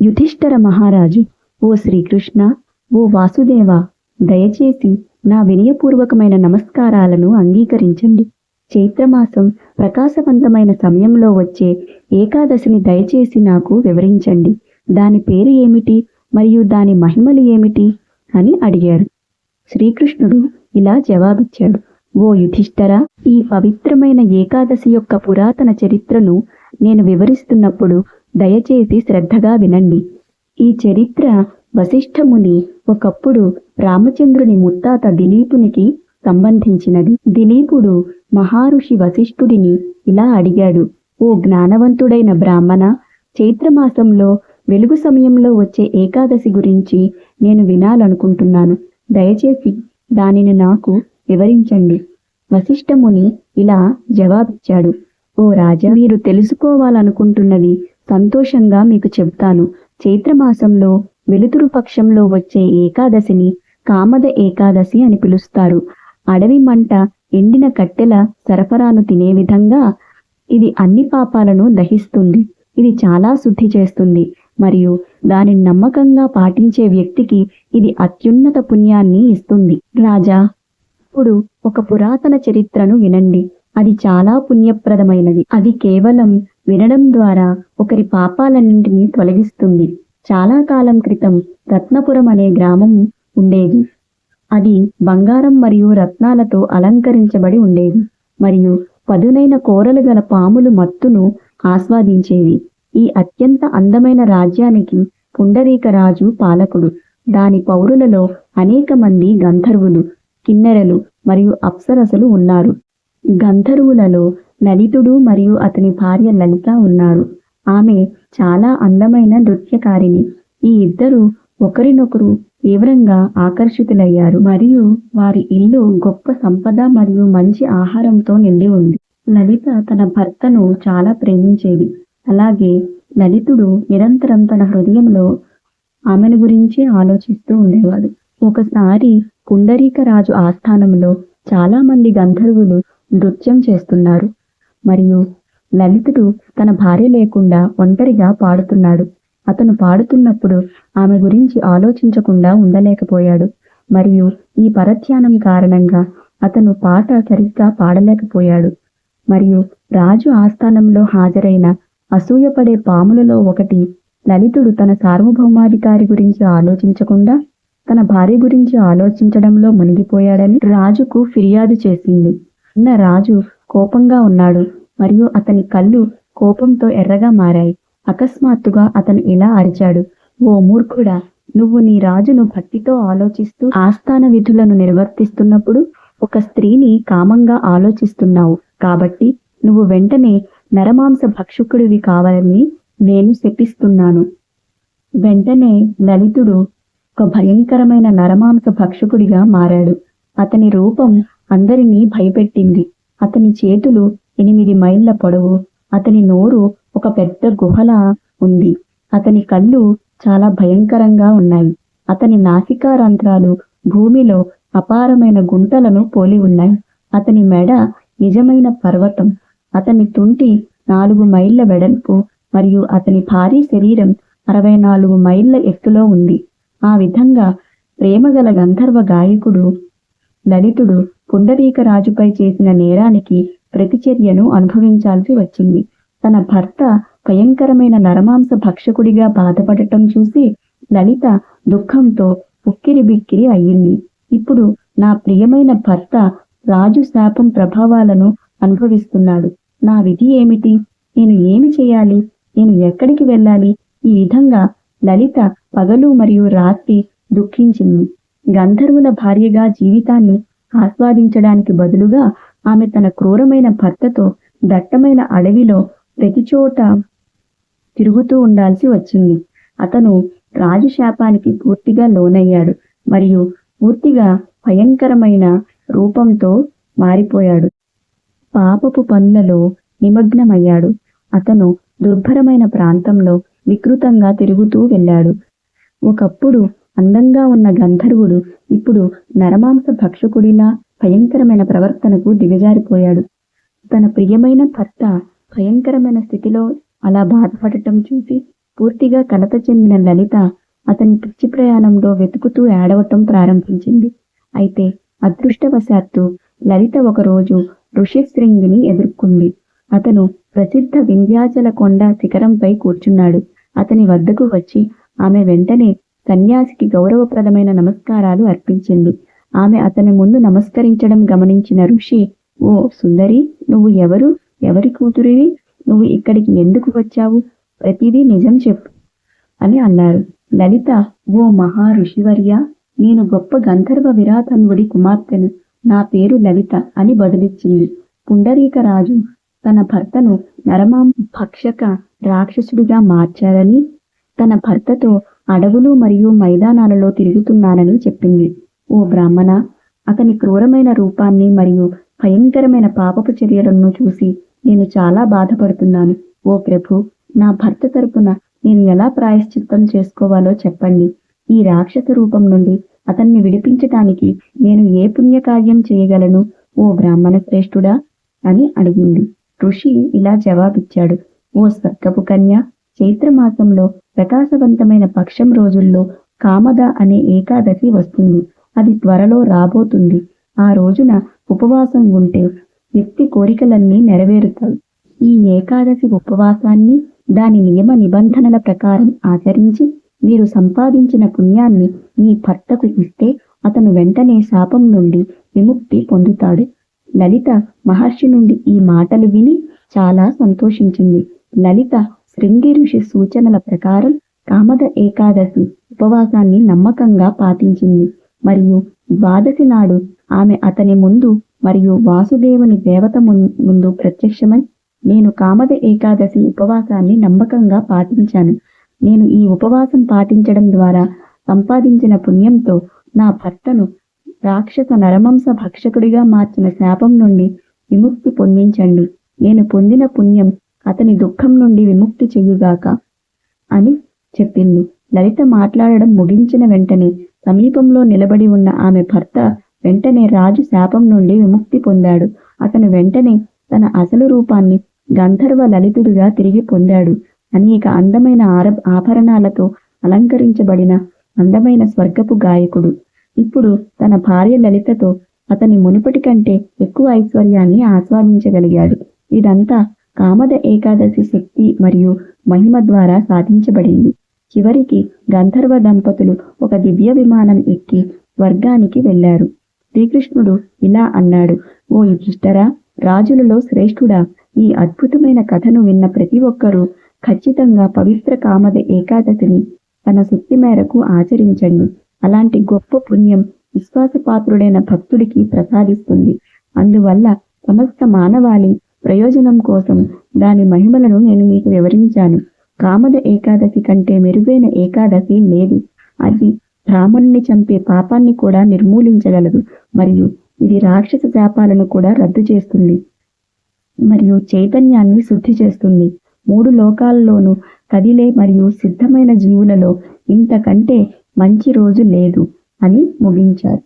యుధిష్ఠర మహారాజు ఓ శ్రీకృష్ణ ఓ వాసుదేవ దయచేసి నా వినయపూర్వకమైన నమస్కారాలను అంగీకరించండి. చైత్రమాసం ప్రకాశవంతమైన సమయంలో వచ్చే ఏకాదశిని దయచేసి నాకు వివరించండి. దాని పేరు ఏమిటి మరియు దాని మహిమలు ఏమిటి అని అడిగారు శ్రీకృష్ణుడు ఇలా జవాబిచ్చాడు. ఓ యుధిష్ఠర ఈ పవిత్రమైన ఏకాదశి యొక్క పురాతన చరిత్రను నేను వివరిస్తున్నప్పుడు దయచేసి శ్రద్ధగా వినండి. ఈ చరిత్ర వశిష్ఠముని ఒకప్పుడు రామచంద్రుని ముత్తాత దిలీపునికి సంబంధించినది. దిలీపుడు మహారుషి వశిష్ఠుడిని ఇలా అడిగాడు. ఓ జ్ఞానవంతుడైన బ్రాహ్మణ చైత్రమాసంలో వెలుగు సమయంలో వచ్చే ఏకాదశి గురించి నేను వినాలనుకుంటున్నాను. దయచేసి దానిని నాకు వివరించండి వశిష్ఠముని ఇలా జవాబిచ్చాడు. ఓ రాజా మీరు తెలుసుకోవాలనుకుంటున్నది సంతోషంగా మీకు చెబుతాను. చైత్రమాసంలో వెలుతురు పక్షంలో వచ్చే ఏకాదశిని కామద ఏకాదశి అని పిలుస్తారు. అడవి మంట ఎండిన కట్టెల సరఫరాను తినే విధంగా ఇది అన్ని పాపాలను దహిస్తుంది. ఇది చాలా శుద్ధి చేస్తుంది. మరియు దానిని నమ్మకంగా పాటించే వ్యక్తికి ఇది అత్యున్నత పుణ్యాన్ని ఇస్తుంది. రాజా ఇప్పుడు ఒక పురాతన చరిత్రను వినండి. అది చాలా పుణ్యప్రదమైనది. అది కేవలం వినడం ద్వారా ఒకరి పాపాలన్నింటినీ తొలగిస్తుంది. చాలా కాలం క్రితం రత్నపురం అనే గ్రామం ఉండేది. అది బంగారం మరియు రత్నాలతో అలంకరించబడి ఉండేది. మరియు పదునైన కోరలు గల పాములు మత్తును ఆస్వాదించేవి. ఈ అత్యంత అందమైన రాజ్యానికి పుండరీకరాజు పాలకుడు. దాని పౌరులలో అనేక మంది గంధర్వులు కిన్నెరలు మరియు అప్సరసలు ఉన్నారు. గంధర్వులలో లలితుడు మరియు అతని భార్య లలిత ఉన్నారు. ఆమె చాలా అందమైన నృత్యకారిణి. ఈ ఇద్దరు ఒకరినొకరు తీవ్రంగా ఆకర్షితులయ్యారు. మరియు వారి ఇల్లు గొప్ప సంపద మరియు మంచి ఆహారంతో నిండి ఉంది. లలిత తన భర్తను చాలా ప్రేమించేది. అలాగే లలితుడు నిరంతరం తన హృదయంలో ఆమెను గురించి ఆలోచిస్తూ ఉండేవాడు. ఒకసారి పుండరీకరాజు ఆస్థానంలో చాలా మంది గంధర్వులు నృత్యం చేస్తున్నారు. మరియు లలితుడు తన భార్య లేకుండా ఒంటరిగా పాడుతున్నాడు. అతను పాడుతున్నప్పుడు ఆమె గురించి ఆలోచించకుండా ఉండలేకపోయాడు. మరియు ఈ పరధ్యానం కారణంగా అతను పాట సరిగ్గా పాడలేకపోయాడు. మరియు రాజు ఆస్థానంలో హాజరైన అసూయపడే పాములలో ఒకటి లలితుడు తన సార్వభౌమాధికారి గురించి ఆలోచించకుండా తన భార్య గురించి ఆలోచించడంలో మునిగిపోయాడని రాజుకు ఫిర్యాదు చేసింది. నిన్న రాజు కోపంగా ఉన్నాడు. మరియు అతని కళ్ళు కోపంతో ఎర్రగా మారాయి. అకస్మాత్తుగా అతను ఇలా అరిచాడు. ఓ మూర్ఖుడా నువ్వు నీ రాజును భక్తితో ఆలోచిస్తూ ఆస్థాన విధులను నిర్వర్తిస్తున్నప్పుడు ఒక స్త్రీని కామంగా ఆలోచిస్తున్నావు. కాబట్టి నువ్వు వెంటనే నరమాంస భక్షకుడివి కావాలని నేను శపిస్తున్నాను. వెంటనే లలితుడు ఒక భయంకరమైన నరమాంస భక్షకుడిగా మారాడు. అతని రూపం అందరినీ భయపెట్టింది. అతని చేతులు ఎనిమిది మైళ్ళ పొడవు. అతని నోరు ఒక పెద్ద గుహలా ఉంది. అతని కళ్ళు చాలా భయంకరంగా ఉన్నాయి. అతని నాసికా రంధ్రాలు భూమిలో అపారమైన గుంటలను పోలి ఉన్నాయి. అతని మెడ నిజమైన పర్వతం. అతని తుంటి నాలుగు మైళ్ళ వెడల్పు మరియు అతని భారీ శరీరం అరవై నాలుగు మైళ్ళ ఎత్తులో ఉంది. ఆ విధంగా ప్రేమగల గంధర్వ గాయకుడు లలితుడు పుండరీక రాజుపై చేసిన నేరానికి ప్రతిచర్యను అనుభవించాల్సి వచ్చింది. తన భర్త భయంకరమైన నరమాంస భక్షకుడిగా బాధపడటం చూసి లలిత దుఃఖంతో ఉక్కిరి బిక్కిరి అయ్యింది ఇప్పుడు నా ప్రియమైన భర్త రాజు శాపం ప్రభావాలను అనుభవిస్తున్నాడు. నా విధి ఏమిటి? నేను ఏమి చేయాలి? నేను ఎక్కడికి వెళ్ళాలి? ఈ విధంగా లలిత పగలు మరియు రాత్రి దుఃఖించింది. గంధర్వుల భార్యగా జీవితాన్ని ఆస్వాదించడానికి బదులుగా ఆమె తన క్రూరమైన భర్తతో దట్టమైన అడవిలో ప్రతిచోట తిరుగుతూ ఉండాల్సి వచ్చింది. అతను రాజశాపానికి పూర్తిగా లోనయ్యాడు మరియు పూర్తిగా భయంకరమైన రూపంతో మారిపోయాడు. పాపపు పనులలో నిమగ్నమయ్యాడు. అతను దుర్భరమైన ప్రాంతంలో వికృతంగా తిరుగుతూ వెళ్ళాడు. ఒకప్పుడు అందంగా ఉన్న గంధర్వుడు ఇప్పుడు నరమాంస భక్షకుడిలా భయంకరమైన ప్రవర్తనకు దిగజారిపోయాడు. తన ప్రియమైన భర్త భయంకరమైన స్థితిలో అలా బాధపడటం చూసి పూర్తిగా కలత చెందిన లలిత అతని పిచ్చి ప్రయాణంలో వెతుకుతూ ఏడవటం ప్రారంభించింది. అయితే అదృష్టవశాత్తు లలిత ఒకరోజు ఋషిశృంగిని ఎదుర్కొంది. అతను ప్రసిద్ధ వింధ్యాచల కొండ శిఖరంపై కూర్చున్నాడు. అతని వద్దకు వచ్చి ఆమె వెంటనే సన్యాసికి గౌరవప్రదమైన నమస్కారాలు అర్పించింది. ఆమె అతని ముందు నమస్కరించడం గమనించిన ఋషి ఓ సుందరి నువ్వు ఎవరు? ఎవరి కూతురివి? నువ్వు ఇక్కడికి ఎందుకు వచ్చావు? ప్రతిదీ నిజం చెప్పు అని అన్నారు. లలిత ఓ మహా ఋషివర్య నేను గొప్ప గంధర్వ విరాతన్వుడి కుమార్తెను. నా పేరు లలిత అని బదులిచ్చింది. పుండరీకరాజు తన భర్తను నరమాం భక్షక రాక్షసుడిగా మార్చారని తన భర్తతో అడవులు మరియు మైదానాలలో తిరుగుతున్నానని చెప్పింది. ఓ బ్రాహ్మణ అతని క్రూరమైన రూపాన్ని మరియు భయంకరమైన పాపపు చర్యలను చూసి నేను చాలా బాధపడుతున్నాను. ఓ ప్రభు నా భర్త తరపున నేను ఎలా ప్రాయశ్చిత్తం చేసుకోవాలో చెప్పండి. ఈ రాక్షస రూపం నుండి అతన్ని విడిపించటానికి నేను ఏ పుణ్యకార్యం చేయగలను? ఓ బ్రాహ్మణ శ్రేష్ఠుడా? అని అడిగింది. ఋషి ఇలా జవాబిచ్చాడు. ఓ స్వర్గపు కన్య చైత్రమాసంలో ప్రకాశవంతమైన పక్షం రోజుల్లో కామద అనే ఏకాదశి వస్తుంది. అది త్వరలో రాబోతుంది. ఆ రోజున ఉపవాసం ఉంటే వ్యక్తి కోరికలన్నీ నెరవేరుతాయి. ఈ ఏకాదశి ఉపవాసాన్ని దాని నియమ నిబంధనల ప్రకారం ఆచరించి మీరు సంపాదించిన పుణ్యాన్ని మీ భర్తకు ఇస్తే అతను వెంటనే శాపం నుండి విముక్తి పొందుతాడు. లలిత మహర్షి నుండి ఈ మాటలు విని చాలా సంతోషించింది. లలిత శృంగి ఋషి సూచనల ప్రకారం కామద ఏకాదశి ఉపవాసాన్ని నమ్మకంగా పాటించింది. మరియు ద్వాదశి నాడు ఆమె అతని ముందు మరియు వాసుదేవుని దేవత ముం- ముందు ప్రత్యక్షమై నేను కామద ఏకాదశి ఉపవాసాన్ని నమ్మకంగా పాటించాను. నేను ఈ ఉపవాసం పాటించడం ద్వారా సంపాదించిన పుణ్యంతో నా భర్తను రాక్షస నరమంస భక్షకుడిగా మార్చిన శాపం నుండి విముక్తి పొందించండి. నేను పొందిన పుణ్యం అతని దుఃఖం నుండి విముక్తి చెయ్యుగాక అని చెప్పింది. లలిత మాట్లాడడం ముగించిన వెంటనే సమీపంలో నిలబడి ఉన్న ఆమె భర్త వెంటనే రాజు శాపం నుండి విముక్తి పొందాడు. అతను వెంటనే తన అసలు రూపాన్ని గంధర్వ లలితుడిగా తిరిగి పొందాడు అనేక అందమైన ఆర ఆభరణాలతో అలంకరించబడిన అందమైన స్వర్గపు గాయకుడు. ఇప్పుడు తన భార్య లలితతో అతని మునుపటి కంటే ఎక్కువ ఐశ్వర్యాన్ని ఆస్వాదించగలిగాడు. ఇదంతా కామద ఏకాదశి శక్తి మరియు మహిమ ద్వారా సాధించబడింది. చివరికి గంధర్వ దంపతులు ఒక దివ్య విమానం ఎక్కి స్వర్గానికి వెళ్ళారు శ్రీకృష్ణుడు ఇలా అన్నాడు ఓ యుధిష్ఠరా రాజులలో శ్రేష్ఠుడా ఈ అద్భుతమైన కథను విన్న ప్రతి ఒక్కరూ ఖచ్చితంగా పవిత్ర కామద ఏకాదశిని తన శక్తి మేరకు ఆచరించండి. అలాంటి గొప్ప పుణ్యం విశ్వాసపాత్రుడైన భక్తుడికి ప్రసాదిస్తుంది. అందువల్ల సమస్త మానవాళి ప్రయోజనం కోసం దాని మహిమలను నేను మీకు వివరించాను. కామద ఏకాదశి కంటే మెరుగైన ఏకాదశి లేదు. అది రాముణ్ణి చంపే పాపాన్ని కూడా నిర్మూలించగలదు. మరియు ఇది రాక్షస శాపాలను కూడా రద్దు చేస్తుంది. మరియు చైతన్యాన్ని శుద్ధి చేస్తుంది. మూడు లోకాల్లోనూ కదిలే మరియు సిద్ధమైన జీవులలో ఇంతకంటే మంచి రోజు లేదు అని ముగించారు.